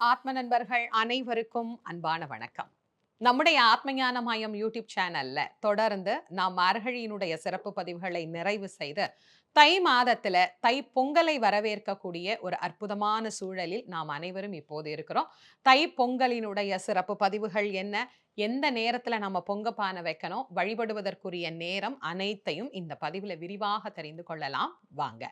ஆத்ம நண்பர்கள் அனைவருக்கும் அன்பான வணக்கம். நம்முடைய ஆத்மஞான மாயம் யூடியூப் சேனல்ல தொடர்ந்து நாம் மார்கழியினுடைய சிறப்பு பதிவுகளை நிறைவு செய்து தை மாதத்துல தை பொங்கலை வரவேற்கக்கூடிய ஒரு அற்புதமான சூழலில் நாம் அனைவரும் இப்போது இருக்கிறோம். தை பொங்கலினுடைய சிறப்பு பதிவுகள் என்ன? எந்த நேரத்தில் நம்ம பொங்க பானை வைக்கணும்? வழிபடுவதற்குரிய நேரம் அனைத்தையும் இந்த பதிவில் விரிவாக தெரிந்து கொள்ளலாம். வாங்க.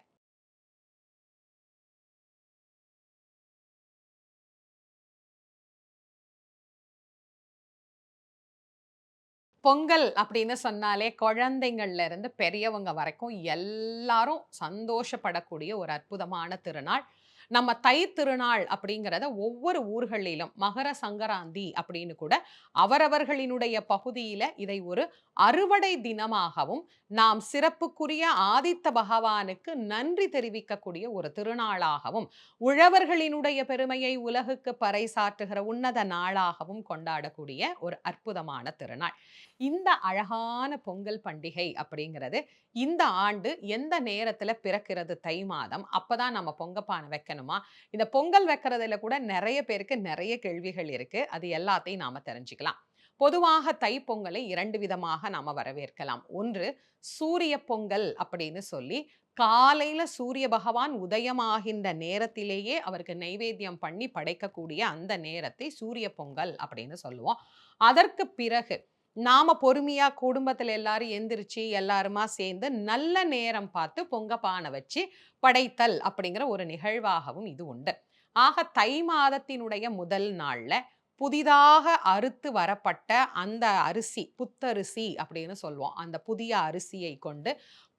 பொங்கல் அப்படின்னு சொன்னாலே குழந்தைங்கள்ல இருந்து பெரியவங்க வரைக்கும் எல்லாரும் சந்தோஷப்படக்கூடிய ஒரு அற்புதமான திருநாள். நம்ம தை திருநாள் அப்படிங்கிறத ஒவ்வொரு ஊர்களிலும் மகர சங்கராந்தி அப்படின்னு கூட அவரவர்களினுடைய பகுதியில இதை ஒரு அறுவடை தினமாகவும் நாம் சிறப்புக்குரிய ஆதித்த பகவானுக்கு நன்றி தெரிவிக்கக்கூடிய ஒரு திருநாளாகவும் உழவர்களினுடைய பெருமையை உலகுக்கு பறைசாற்றுகிற உன்னத நாளாகவும் கொண்டாடக்கூடிய ஒரு அற்புதமான திருநாள். இந்த அழகான பொங்கல் பண்டிகை அப்படிங்கிறது இந்த ஆண்டு எந்த நேரத்துல பிறக்கிறது தை மாதம்? அப்பதான் நம்ம பொங்கப்பானை வைக்கணுமா? இந்த பொங்கல் வைக்கிறதுல கூட நிறைய பேருக்கு நிறைய கேள்விகள் இருக்கு. அது எல்லாத்தையும் நாம தெரிஞ்சுக்கலாம். பொதுவாக தைப்பொங்கலை இரண்டு விதமாக நாம வரவேற்கலாம். ஒன்று சூரிய பொங்கல் அப்படின்னு சொல்லி காலையில சூரிய பகவான் உதயமாகின்ற நேரத்திலேயே அவருக்கு நைவேத்தியம் பண்ணி படைக்கக்கூடிய அந்த நேரத்தை சூரிய பொங்கல் அப்படின்னு சொல்லுவோம். அதற்கு பிறகு நாம பொறுமையா குடும்பத்துல எல்லாரும் எந்திரிச்சு எல்லாருமா சேர்ந்து நல்ல நேரம் பார்த்து பொங்க பானை வச்சு படைத்தல் அப்படிங்கிற ஒரு நிகழ்வாகவும் இது உண்டு. ஆக தை மாதத்தினுடைய முதல் நாள்ல புதிதாக அறுத்து வரப்பட்ட அந்த அரிசி புத்தரிசி அப்படின்னு சொல்லுவோம். அந்த புதிய அரிசியை கொண்டு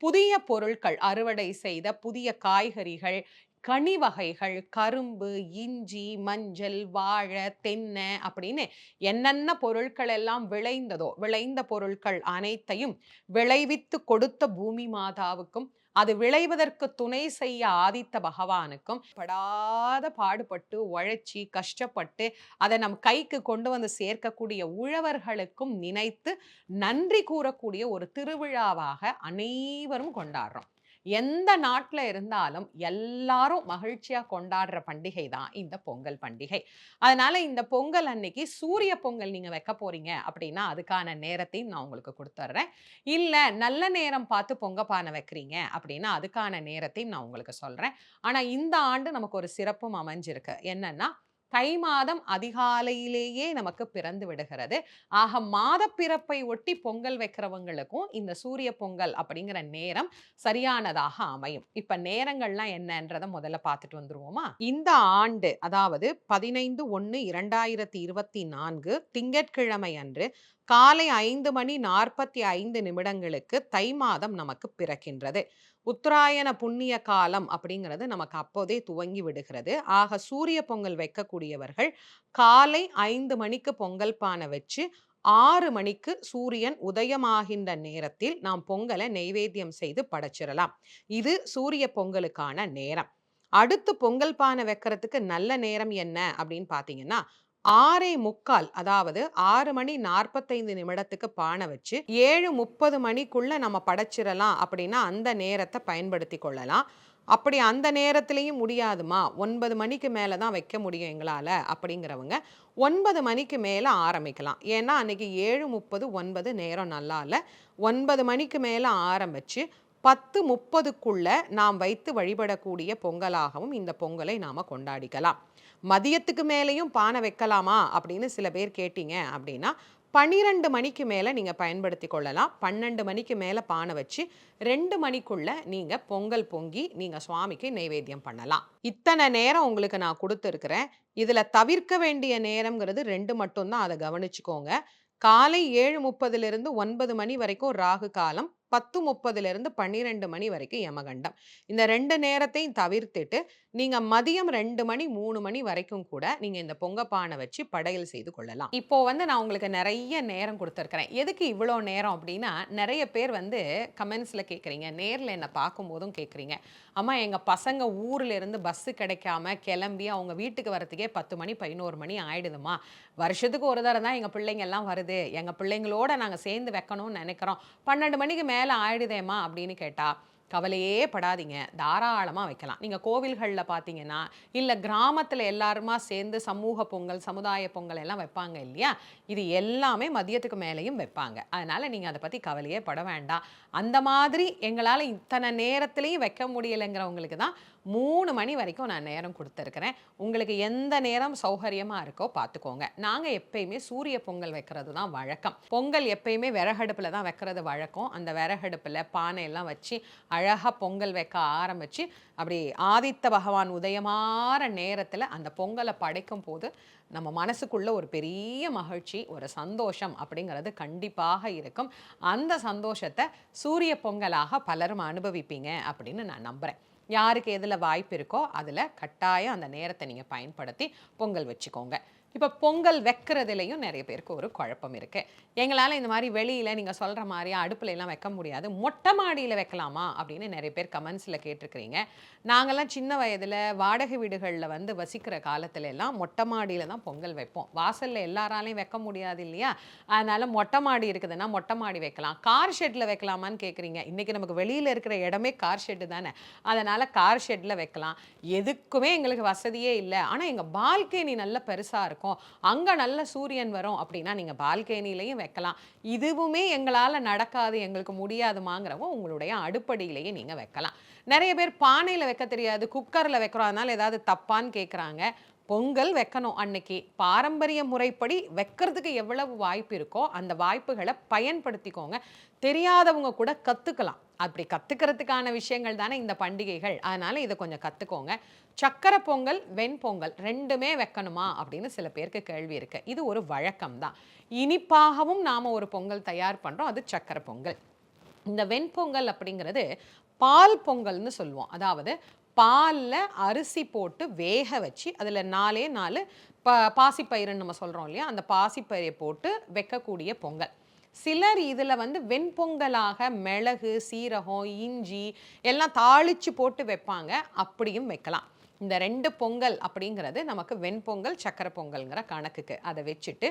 புதிய பொருட்கள் அறுவடை செய்த புதிய காய்கறிகள் கனி வகைகள் கரும்பு இஞ்சி மஞ்சள் வாழை தென்னை அப்படின்னு என்னென்ன பொருட்கள் எல்லாம் விளைந்ததோ விளைந்த பொருட்கள் அனைத்தையும் விளைவித்து கொடுத்த பூமி மாதாவுக்கும் அது விளைவதற்கு துணை செய்ய ஆதித்த பகவானுக்கும் படாத பாடுபட்டு உழைச்சி கஷ்டப்பட்டு அதை நம் கைக்கு கொண்டு வந்து சேர்க்கக்கூடிய உழவர்களுக்கும் நினைத்து நன்றி கூறக்கூடிய ஒரு திருவிழாவாக அனைவரும் கொண்டாடுறோம். எந்த நாட்டில் இருந்தாலும் எல்லாரும் மகிழ்ச்சியாக கொண்டாடுற பண்டிகை தான் இந்த பொங்கல் பண்டிகை. அதனால் இந்த பொங்கல் அன்னைக்கு சூரிய பொங்கல் நீங்கள் வைக்க போகிறீங்க அப்படின்னா அதுக்கான நேரத்தையும் நான் உங்களுக்கு கொடுத்துட்றேன் இல்லை நல்ல நேரம் பார்த்து பொங்க பானை வைக்கிறீங்க அப்படின்னா அதுக்கான நேரத்தையும் நான் உங்களுக்கு சொல்கிறேன் ஆனால் இந்த ஆண்டு நமக்கு ஒரு சிறப்பும் அமைஞ்சிருக்கு. என்னென்னா தை மாதம் அதிகாலையிலேயே நமக்கு பிறந்து விடுகிறது. ஆக மாத பிறப்பை ஒட்டி பொங்கல் வைக்கிறவங்களுக்கும் இந்த சூரிய பொங்கல் அப்படிங்கிற நேரம் சரியானதாக அமையும். இப்ப நேரங்கள்லாம் என்னன்றதை முதல்ல பார்த்துட்டு வந்துருவோமா? இந்த ஆண்டு அதாவது பதினைந்து ஒன்று இரண்டாயிரத்தி இருபத்தி நான்கு திங்கட்கிழமை அன்று காலை ஐந்து மணி நாற்பத்தி ஐந்து நிமிடங்களுக்கு தை மாதம் நமக்கு பிறக்கின்றது. உத்தராயண புண்ணிய காலம் அப்படிங்கிறது நமக்கு அப்போதே துவங்கி விடுகிறது. ஆக சூரிய பொங்கல் வைக்கக்கூடியவர்கள் காலை ஐந்து மணிக்கு பொங்கல் பானை வச்சு ஆறு மணிக்கு சூரியன் உதயமாகின்ற நேரத்தில் நாம் பொங்கலை நெய்வேத்தியம் செய்து படைச்சிடலாம். இது சூரிய பொங்கலுக்கான நேரம். அடுத்து பொங்கல் பானை வைக்கிறதுக்கு நல்ல நேரம் என்ன அப்படின்னு பார்த்தீங்கன்னா ஆறே முக்கால் அதாவது ஆறு மணி நாற்பத்தைந்து நிமிடத்துக்கு பானை வச்சு ஏழு முப்பது மணிக்குள்ள நம்ம படைச்சிடலாம் அப்படின்னா அந்த நேரத்தை பயன்படுத்தி கொள்ளலாம். அப்படி அந்த நேரத்துலையும் முடியாதுமா? ஒன்பது மணிக்கு மேலே தான் வைக்க முடியும் எங்களால் அப்படிங்கிறவங்க ஒன்பது மணிக்கு மேலே ஆரம்பிக்கலாம். ஏன்னா அன்றைக்கி ஏழு முப்பது ஒன்பது நேரம் நல்லா இல்லை ஒன்பது மணிக்கு மேலே ஆரம்பித்து பத்து முப்பதுக்குள்ள நாம் வைத்து வழிபடக்கூடிய பொங்கலாகவும் இந்த பொங்கலை நாம் கொண்டாடிக்கலாம். மதியத்துக்கு மேலேயும் பானை வைக்கலாமா அப்படின்னு சில பேர் கேட்டீங்க அப்படின்னா பன்னிரெண்டு மணிக்கு மேலே நீங்கள் பயன்படுத்தி கொள்ளலாம். பன்னெண்டு மணிக்கு மேலே பானை வச்சு ரெண்டு மணிக்குள்ள நீங்கள் பொங்கல் பொங்கி நீங்கள் சுவாமிக்கு நைவேத்தியம் பண்ணலாம். இத்தனை நேரம் உங்களுக்கு நான் கொடுத்துருக்குறேன். இதில் தவிர்க்க வேண்டிய நேரம்ங்கிறது ரெண்டு மட்டும்தான். அதை கவனிச்சுக்கோங்க. காலை ஏழு முப்பதுலேருந்து ஒன்பது மணி வரைக்கும் ராகு காலம் பத்து முப்பதுலேருந்து பன்னிரெண்டு மணி வரைக்கும் யமகண்டம். இந்த ரெண்டு நேரத்தையும் தவிர்த்துட்டு நீங்கள் மதியம் ரெண்டு மணி மூணு மணி வரைக்கும் கூட நீங்கள் இந்த பொங்கப்பானை வச்சு படையல் செய்து கொள்ளலாம். இப்போ வந்து நான் உங்களுக்கு நிறைய நேரம் கொடுத்துருக்குறேன். எதுக்கு இவ்வளோ நேரம் அப்படின்னா நிறைய பேர் வந்து கமெண்ட்ஸில் கேட்குறீங்க நேரில் என்னை பார்க்கும்போதும் கேட்குறீங்க அம்மா எங்கள் பசங்க ஊரில் இருந்து பஸ்ஸு கிடைக்காம கிளம்பி அவங்க வீட்டுக்கு வரத்துக்கே பத்து மணி பதினோரு மணி ஆயிடுதுமா வருஷத்துக்கு ஒரு தடவை தான் எங்கள் பிள்ளைங்க எல்லாம் வருது. எங்கள் பிள்ளைங்களோட நாங்கள் சேர்ந்து வைக்கணும்னு நினைக்கிறோம். பன்னெண்டு மணிக்கு மேலே ஆயிடுதேம்மா அப்படின்னு கேட்டால் கவலையே படாதீங்க. தாராளமாக வைக்கலாம். நீங்கள் கோவில்களில் பார்த்தீங்கன்னா இல்லை கிராமத்தில் எல்லாருமா சேர்ந்து சமூக பொங்கல் சமுதாய பொங்கல் எல்லாம் வைப்பாங்க இல்லையா? இது எல்லாமே மதியத்துக்கு மேலேயும் வைப்பாங்க. அதனால் நீங்கள் அதை பற்றி கவலையே பட வேண்டாம். அந்த மாதிரி எங்களால் இத்தனை நேரத்துலையும் வைக்க முடியலைங்கிறவங்களுக்கு தான் மூணு மணி வரைக்கும் நான் நேரம் கொடுத்துருக்குறேன். உங்களுக்கு எந்த நேரம் சௌகரியமாக இருக்கோ பார்த்துக்கோங்க. நாங்கள் எப்பயுமே சூரிய பொங்கல் வைக்கிறது தான் வழக்கம். பொங்கல் எப்பயுமே விறகடுப்பில் தான் வைக்கிறது வழக்கம். அந்த விறகடுப்பில் பானையெல்லாம் வச்சு அழகாக பொங்கல் வைக்க ஆரம்பித்து அப்படி ஆதித்த பகவான் உதயமாற நேரத்தில் அந்த பொங்கலை படைக்கும் போது நம்ம மனசுக்குள்ள ஒரு பெரிய மகிழ்ச்சி ஒரு சந்தோஷம் அப்படிங்கிறது கண்டிப்பாக இருக்கும். அந்த சந்தோஷத்தை சூரிய பொங்கலாக பலரும் அனுபவிப்பீங்க அப்படின்னு நான் நம்புகிறேன் யாருக்கு எதில் வாய்ப்பு இருக்கோ அதில் கட்டாயம் அந்த நேரத்தை நீங்கள் பயன்படுத்தி பொங்கல் வச்சுக்கோங்க. இப்போ பொங்கல் வைக்கிறதுலையும் நிறைய பேருக்கு ஒரு குழப்பம் இருக்குது எங்களால் இந்த மாதிரி வெளியில் நீங்கள் சொல்கிற மாதிரி அடுப்பில் எல்லாம் வைக்க முடியாது. மொட்டை மாடியில் வைக்கலாமா அப்படின்னு நிறைய பேர் கமெண்ட்ஸில் கேட்டிருக்கிறீங்க. நாங்கள்லாம் சின்ன வயதில் வாடகை வீடுகளில் வந்து வசிக்கிற காலத்துல எல்லாம் மொட்டை மாடியில் தான் பொங்கல் வைப்போம். வாசலில் எல்லாராலையும் வைக்க முடியாது இல்லையா? அதனால் மொட்டை மாடி இருக்குதுன்னா மொட்டை மாடி வைக்கலாம். கார் ஷெட்டில் வைக்கலாமான்னு கேட்குறீங்க இன்றைக்கி நமக்கு வெளியில் இருக்கிற இடமே கார் ஷெட்டு தானே. அதனால் கார் ஷெட்டில் வைக்கலாம். எதுக்குமே எங்களுக்கு வசதியே இல்லை. ஆனால் எங்கள் பால்கனி நல்ல பெருசாக இருக்கும். இருக்கும். அங்கே நல்ல சூரியன் வரும் அப்படின்னா நீங்கள் பால்கனிலையும் வைக்கலாம். இதுவுமே எங்களால் நடக்காது எங்களுக்கு முடியாதுமாங்கிறவங்க உங்களுடைய அடுப்படியிலேயே நீங்கள் வைக்கலாம். நிறைய பேர் பானையில் வைக்க தெரியாது குக்கரில் வைக்கிறோம் அதனால ஏதாவது தப்பான்னு கேட்குறாங்க பொங்கல் வைக்கணும் அன்னைக்கு. பாரம்பரிய முறைப்படி வைக்கிறதுக்கு எவ்வளவு வாய்ப்பு இருக்கோ அந்த வாய்ப்புகளை பயன்படுத்திக்கோங்க. தெரியாதவங்க கூட கற்றுக்கலாம் அப்படி கற்றுக்கிறதுக்கான விஷயங்கள் தானே இந்த பண்டிகைகள். அதனால் இதை கொஞ்சம் கற்றுக்கோங்க சக்கரை பொங்கல் வெண்பொங்கல் ரெண்டுமே வைக்கணுமா அப்படின்னு சில பேருக்கு கேள்வி இருக்குது இது ஒரு வழக்கம் தான் இனிப்பாகவும் நாம் ஒரு பொங்கல் தயார் பண்ணுறோம் அது சக்கரை பொங்கல். இந்த வெண்பொங்கல் அப்படிங்கிறது பால் பொங்கல்னு சொல்லுவோம். அதாவது பாலில் அரிசி போட்டு வேக வச்சு அதில் நாலே நாலு ப பாசிப்பயிறுன்னு நம்ம சொல்கிறோம் இல்லையா? அந்த பாசிப்பயிரை போட்டு வைக்கக்கூடிய பொங்கல். சிலர் இதில் வந்து வெண்பொங்கலாக மிளகு சீரகம் இஞ்சி எல்லாம் தாளித்து போட்டு வைப்பாங்க. அப்படியும் வைக்கலாம். இந்த ரெண்டு பொங்கல் அப்படிங்கிறது நமக்கு வெண்பொங்கல் சக்கரை பொங்கல்ங்கிற கணக்குக்கு. அதை வச்சுட்டு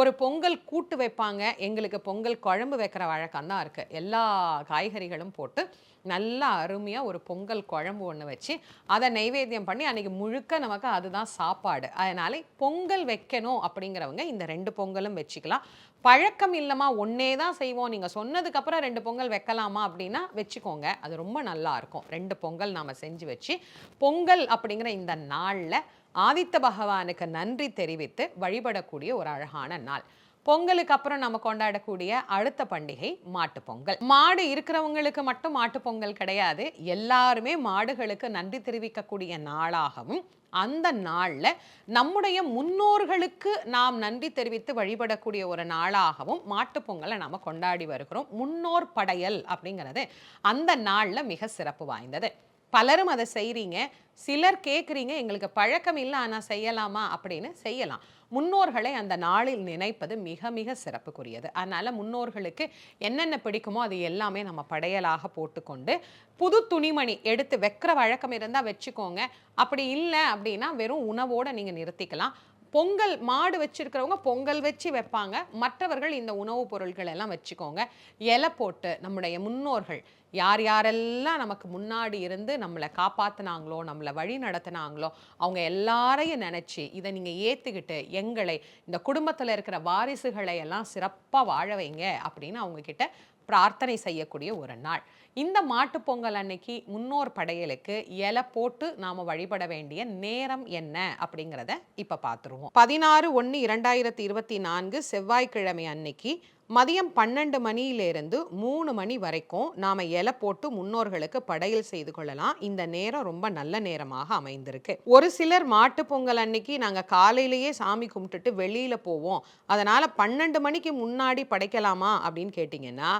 ஒரு பொங்கல் கூட்டு வைப்பாங்க. எங்களுக்கு பொங்கல் குழம்பு வைக்கிற வழக்கம் தான் இருக்குது எல்லா காய்கறிகளும் போட்டு நல்லா அருமையாக ஒரு பொங்கல் குழம்பு ஒன்று வச்சு அதை நைவேத்தியம் பண்ணி அன்றைக்கி முழுக்க நமக்கு அதுதான் சாப்பாடு. அதனால் பொங்கல் வைக்கணும் அப்படிங்கிறவங்க இந்த ரெண்டு பொங்கலும் வச்சுக்கலாம். பழக்கம் இல்லைமா ஒன்றே தான் செய்வோம். நீங்கள் சொன்னதுக்கப்புறம் ரெண்டு பொங்கல் வைக்கலாமா அப்படின்னா வச்சுக்கோங்க. அது ரொம்ப நல்லா இருக்கும். ரெண்டு பொங்கல் நாம் செஞ்சு வச்சு பொங்கல் அப்படிங்கிற இந்த நாளில் ஆதித்த பகவானுக்கு நன்றி தெரிவித்து வழிபடக்கூடிய ஒரு அழகான நாள். பொங்கலுக்கு அப்புறம் நம்ம கொண்டாடக்கூடிய அடுத்த பண்டிகை மாட்டு பொங்கல். மாடு இருக்கிறவங்களுக்கு மட்டும் மாட்டு பொங்கல் கிடையாது. எல்லாருமே மாடுகளுக்கு நன்றி தெரிவிக்கக்கூடிய நாளாகவும் அந்த நாளில் நம்முடைய முன்னோர்களுக்கு நாம் நன்றி தெரிவித்து வழிபடக்கூடிய ஒரு நாளாகவும் மாட்டுப் பொங்கலை நாம் கொண்டாடி வருகிறோம். முன்னோர் படையல் அப்படிங்கிறது அந்த நாளில் மிக சிறப்பு வாய்ந்தது. பலரும் அதை செய்கிறீங்க சிலர் கேட்குறீங்க எங்களுக்கு பழக்கம் இல்லை ஆனால் செய்யலாமா? அப்படின்னு செய்யலாம். முன்னோர்களை அந்த நாளில் நினைப்பது மிக மிக சிறப்புக்குரியது. அதனால் முன்னோர்களுக்கு என்னென்ன பிடிக்குமோ அது எல்லாமே நம்ம படையலாக போட்டுக்கொண்டு புது துணிமணி எடுத்து வைக்கிற வழக்கம் இருந்தால் வச்சுக்கோங்க. அப்படி இல்லை அப்படின்னா வெறும் உணவோடு நீங்கள் நிறுத்திக்கலாம். பொங்கல் மாடு வச்சிருக்கிறவங்க பொங்கல் வச்சு வைப்பாங்க. மற்றவர்கள் இந்த உணவுப் பொருட்கள் எல்லாம் வச்சுக்கோங்க. இலை போட்டு நம்முடைய முன்னோர்கள் யார் யாரெல்லாம் நமக்கு முன்னாடி இருந்து நம்மளை காப்பாற்றினாங்களோ நம்மளை வழி நடத்தினாங்களோ அவங்க எல்லாரையும் நினச்சி இதை நீங்கள் ஏற்றுக்கிட்டு எங்களை இந்த குடும்பத்தில் இருக்கிற வாரிசுகளை எல்லாம் சிறப்பாக வாழ வைங்க அப்படின்னு அவங்கக்கிட்ட பிரார்த்தனை செய்யக்கூடிய ஒரு நாள். இந்த மாட்டுப்பொங்கல் அன்னைக்கு முன்னோர் படையலுக்கு இலை போட்டு நாம் வழிபட வேண்டிய நேரம் என்ன அப்படிங்கிறத இப்போ பார்த்துருவோம் பதினாறு ஒன்று இரண்டாயிரத்தி இருபத்தி நான்கு செவ்வாய்க்கிழமை அன்னைக்கு மதியம் பன்னெண்டு மணியிலிருந்து மூணு மணி வரைக்கும் நாம் இலை போட்டு முன்னோர்களுக்கு படையல் செய்து கொள்ளலாம். இந்த நேரம் ரொம்ப நல்ல நேரமாக அமைந்திருக்கு. ஒரு சிலர் மாட்டு பொங்கல் அன்னைக்கு நாங்கள் காலையிலேயே சாமி கும்பிட்டுட்டு வெளியில் போவோம். அதனால் பன்னெண்டு மணிக்கு முன்னாடி படைக்கலாமா அப்படின்னு கேட்டிங்கன்னா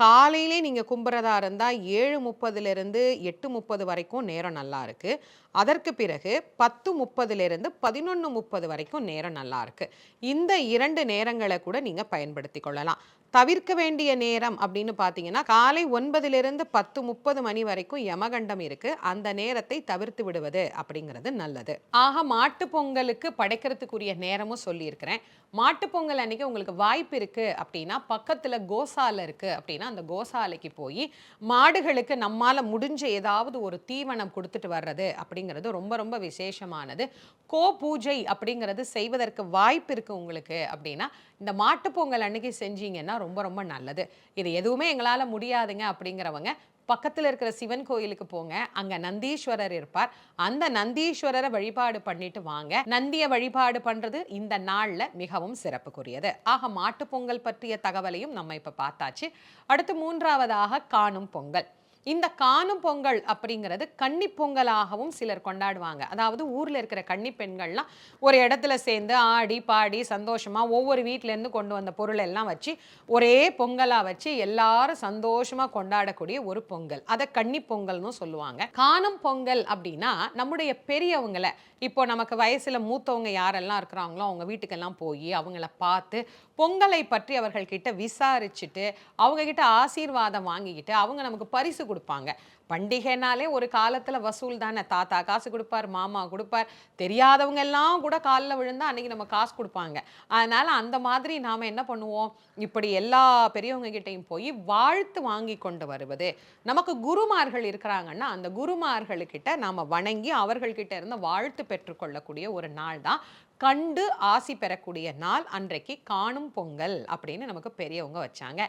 காலையிலே நீங்கள் கும்புறதா இருந்தால் ஏழு முப்பதுலேருந்து எட்டு முப்பது வரைக்கும் நேரம் நல்லா இருக்குது அதற்கு பிறகு பத்து முப்பதுலேருந்து பதினொன்று முப்பது வரைக்கும் நேரம் நல்லா இருக்குது இந்த இரண்டு நேரங்களை கூட நீங்கள் பயன்படுத்தி கொள்ளலாம். தவிர்க்க வேண்டிய நேரம் அப்படின்னு பார்த்தீங்கன்னா காலை ஒன்பதிலிருந்து பத்து முப்பது மணி வரைக்கும் யமகண்டம் இருக்கு. அந்த நேரத்தை தவிர்த்து விடுவது அப்படிங்கிறது நல்லது. ஆக மாட்டு பொங்கலுக்கு படைக்கிறதுக்குரிய நேரமும் சொல்லியிருக்கிறேன். மாட்டுப்பொங்கல் பொங்கல் உங்களுக்கு வாய்ப்பு இருக்குது அப்படின்னா பக்கத்தில் கோசாலை இருக்குது அப்படின்னா அந்த கோசாலைக்கு போய் மாடுகளுக்கு நம்மால் முடிஞ்ச ஏதாவது ஒரு தீவனம் கொடுத்துட்டு வர்றது அப்படிங்கிறது ரொம்ப ரொம்ப விசேஷமானது. கோ பூஜை அப்படிங்கிறது செய்வதற்கு வாய்ப்பு இருக்குது உங்களுக்கு அப்படின்னா இந்த மாட்டுப்பொங்கல் அன்னைக்கு செஞ்சீங்கன்னா ரொம்ப ரொம்ப நல்லது. இது எதுவுமே எங்களால் முடியாதுங்க அப்படிங்கிறவங்க பக்கத்தில் இருக்கிற சிவன் கோயிலுக்கு போங்க. அங்க நந்தீஸ்வரர் இருப்பார். அந்த நந்தீஸ்வரரை வழிபாடு பண்ணிட்டு வாங்க. நந்தியை வழிபாடு பண்றது இந்த நாளில் மிகவும் சிறப்புக்குரியது. ஆக மாட்டுப் பொங்கல் பற்றிய தகவலையும் நம்ம இப்போ பார்த்தாச்சு. அடுத்து மூன்றாவதாக காணும் பொங்கல். இந்த காணும் பொங்கல் அப்படிங்கிறது கன்னி பொங்கலாகவும் சிலர் கொண்டாடுவாங்க. அதாவது ஊரில் இருக்கிற கன்னி பெண்கள்லாம் ஒரு இடத்துல சேர்ந்து ஆடி பாடி சந்தோஷமாக ஒவ்வொரு வீட்டிலேருந்து இருந்து கொண்டு வந்த பொருள் எல்லாம் வச்சு ஒரே பொங்கலாக வச்சு எல்லாரும் சந்தோஷமாக கொண்டாடக்கூடிய ஒரு பொங்கல். அதை கன்னி பொங்கல்னு சொல்லுவாங்க. காணும் பொங்கல் அப்படின்னா நம்முடைய பெரியவங்களை இப்போ நமக்கு வயசில் மூத்தவங்க யாரெல்லாம் இருக்கிறாங்களோ அவங்க வீட்டுக்கெல்லாம் போய் அவங்கள பார்த்து பொங்கலை பற்றி அவர்கள் கிட்ட விசாரிச்சுட்டு அவங்க கிட்ட ஆசீர்வாதம் வாங்கிக்கிட்டு அவங்க நமக்கு பரிசு கொடுப்பாங்க. பண்டிகைனாலே ஒரு காலத்தில் வசூல் தானே. தாத்தா காசு கொடுப்பார் மாமா கொடுப்பார். தெரியாதவங்க எல்லாம் கூட காலில் விழுந்தா அன்னைக்கு நம்ம காசு கொடுப்பாங்க. அதனால் அந்த மாதிரி நாம் என்ன பண்ணுவோம்? இப்படி எல்லா பெரியவங்க கிட்டேயும் போய் வாழ்த்து வாங்கி கொண்டு வருவது. நமக்கு குருமார்கள் இருக்கிறாங்கன்னா அந்த குருமார்களுக்கிட்ட நாம் வணங்கி அவர்கள்கிட்ட இருந்து வாழ்த்து பெற்றுக்கொள்ளக்கூடிய ஒரு நாள் தான் கண்டு ஆசி பெறக்கூடிய நாள் அன்றைக்கு காணும் பொங்கல் அப்படின்னு நமக்கு பெரியவங்க வச்சாங்க.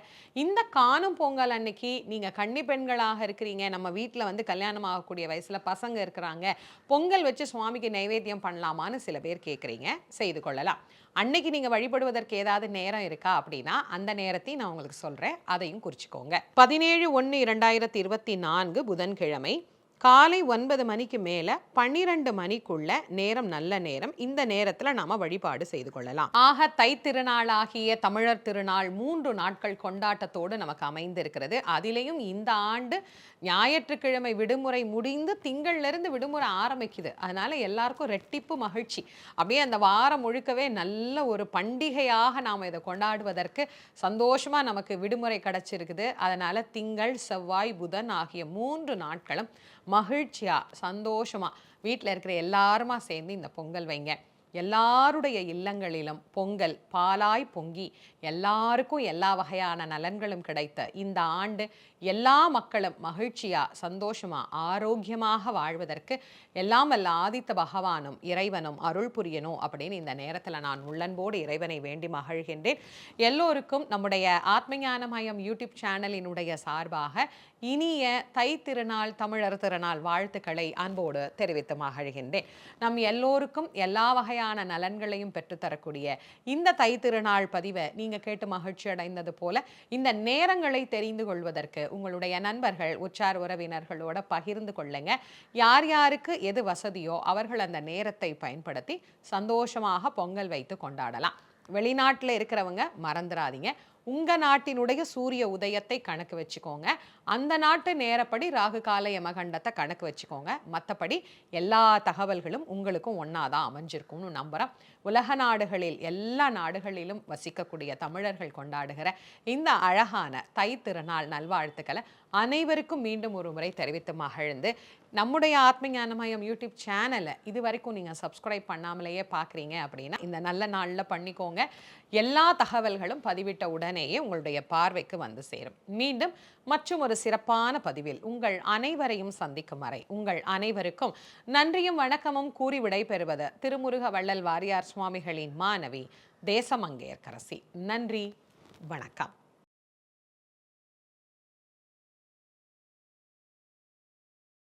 இந்த காணும் பொங்கல் அன்னைக்கு நீங்கள் கன்னி பெண்களாக இருக்கிறீங்க. நம்ம வீட்டில் வந்து கல்யாணம் ஆகக்கூடிய வயசில் பசங்க இருக்கிறாங்க. பொங்கல் வச்சு சுவாமிக்கு நைவேத்தியம் பண்ணலாமான்னு சில பேர் கேட்குறீங்க செய்து கொள்ளலாம். அன்னைக்கு நீங்கள் வழிபடுவதற்கு ஏதாவது நேரம் இருக்கா அப்படின்னா அந்த நேரத்தையும் நான் உங்களுக்கு சொல்கிறேன் அதையும் குறிச்சிக்கோங்க. பதினேழு ஒன்று இரண்டாயிரத்தி இருபத்தி நான்கு புதன்கிழமை காலை ஒன்பது மணிக்கு மேலே பன்னிரெண்டு மணிக்குள்ள நேரம் நல்ல நேரம். இந்த நேரத்தில் நாம் வழிபாடு செய்து கொள்ளலாம். ஆக தை திருநாளாகிய தமிழர் திருநாள் மூன்று நாட்கள் கொண்டாட்டத்தோடு நமக்கு அமைந்திருக்கிறது. அதிலேயும் இந்த ஆண்டு ஞாயிற்றுக்கிழமை விடுமுறை முடிந்து திங்கள்லேருந்து விடுமுறை ஆரம்பிக்குது. அதனால் எல்லாருக்கும் ரெட்டிப்பு மகிழ்ச்சி. அப்படியே அந்த வாரம் முழுக்கவே நல்ல ஒரு பண்டிகையாக நாம் இதை கொண்டாடுவதற்கு சந்தோஷமாக நமக்கு விடுமுறை கிடச்சிருக்குது. அதனால் திங்கள் செவ்வாய் புதன் ஆகிய மூன்று நாட்களும் மகிழ்ச்சியாக சந்தோஷமாக வீட்டில் இருக்கிற எல்லாருமா சேர்ந்து இந்த பொங்கல் வைங்க. எல்லாருடைய இல்லங்களிலும் பொங்கல் பாலாய் பொங்கி எல்லாருக்கும் எல்லா வகையான நலன்களும் கிடைத்த இந்த ஆண்டு எல்லா மக்களும் மகிழ்ச்சியா சந்தோஷமா ஆரோக்கியமாக வாழ்வதற்கு எல்லாம் வல்ல ஆதித்த பகவானும் இறைவனும் அருள் புரியணும் அப்படின்னு இந்த நேரத்தில் நான் உள்ளன்போடு இறைவனை வேண்டி மகிழ்கின்றேன். எல்லோருக்கும் நம்முடைய ஆத்மஞானமயம் யூடியூப் சேனலினுடைய சார்பாக இனிய தை திருநாள் தமிழர் திருநாள் வாழ்த்துக்களை அன்போடு தெரிவித்து மகிழ்கின்றேன். நம் எல்லோருக்கும் எல்லா வகையான நலன்களையும் பெற்றுத்தரக்கூடிய இந்த தை திருநாள் பதிவை நீங்கள் கேட்டு மகிழ்ச்சி அடைந்தது போல இந்த நேரங்களை தெரிந்து கொள்வதற்கு உங்களுடைய நண்பர்கள் உற்றார் உறவினர்களோட பகிர்ந்து கொள்ளுங்க. யார் யாருக்கு எது வசதியோ அவர்கள் அந்த நேரத்தை பயன்படுத்தி சந்தோஷமாக பொங்கல் வைத்து கொண்டாடலாம். வெளிநாட்டில் இருக்கிறவங்க மறந்துடாதீங்க உங்கள் நாட்டினுடைய சூரிய உதயத்தை கணக்கு வச்சுக்கோங்க. அந்த நாட்டு நேரப்படி ராகு கால யமகண்டத்தை கணக்கு வச்சுக்கோங்க. மற்றபடி எல்லா தகவல்களும் உங்களுக்கும் ஒன்றா தான் அமைஞ்சிருக்கும்னு நம்புகிறேன் உலக நாடுகளில் எல்லா நாடுகளிலும் வசிக்கக்கூடிய தமிழர்கள் கொண்டாடுகிற இந்த அழகான தை திருநாள் நல்வாழ்த்துக்களை அனைவருக்கும் மீண்டும் ஒரு முறை தெரிவித்து மகிழ்ந்து நம்முடைய ஆத்ம ஞானமயம் யூடியூப் சேனலை இது வரைக்கும் நீங்கள் சப்ஸ்கிரைப் பண்ணாமலேயே பார்க்குறீங்க அப்படின்னா இந்த நல்ல நாளில் பண்ணிக்கோங்க. எல்லா தகவல்களும் பதிவிட்ட உடனே உடனேயே உங்களுடைய பார்வைக்கு வந்து சேரும். மீண்டும் மற்றும் ஒரு சிறப்பான பதிவில் உங்கள் அனைவரையும் சந்திக்கும் வரை உங்கள் அனைவருக்கும் நன்றியும் வணக்கமும் கூறி விடைபெறுவது திருமுருக வள்ளல் வாரியார் சுவாமிகளின் மாணவி தேசமங்கையர்கரசி நன்றி வணக்கம்.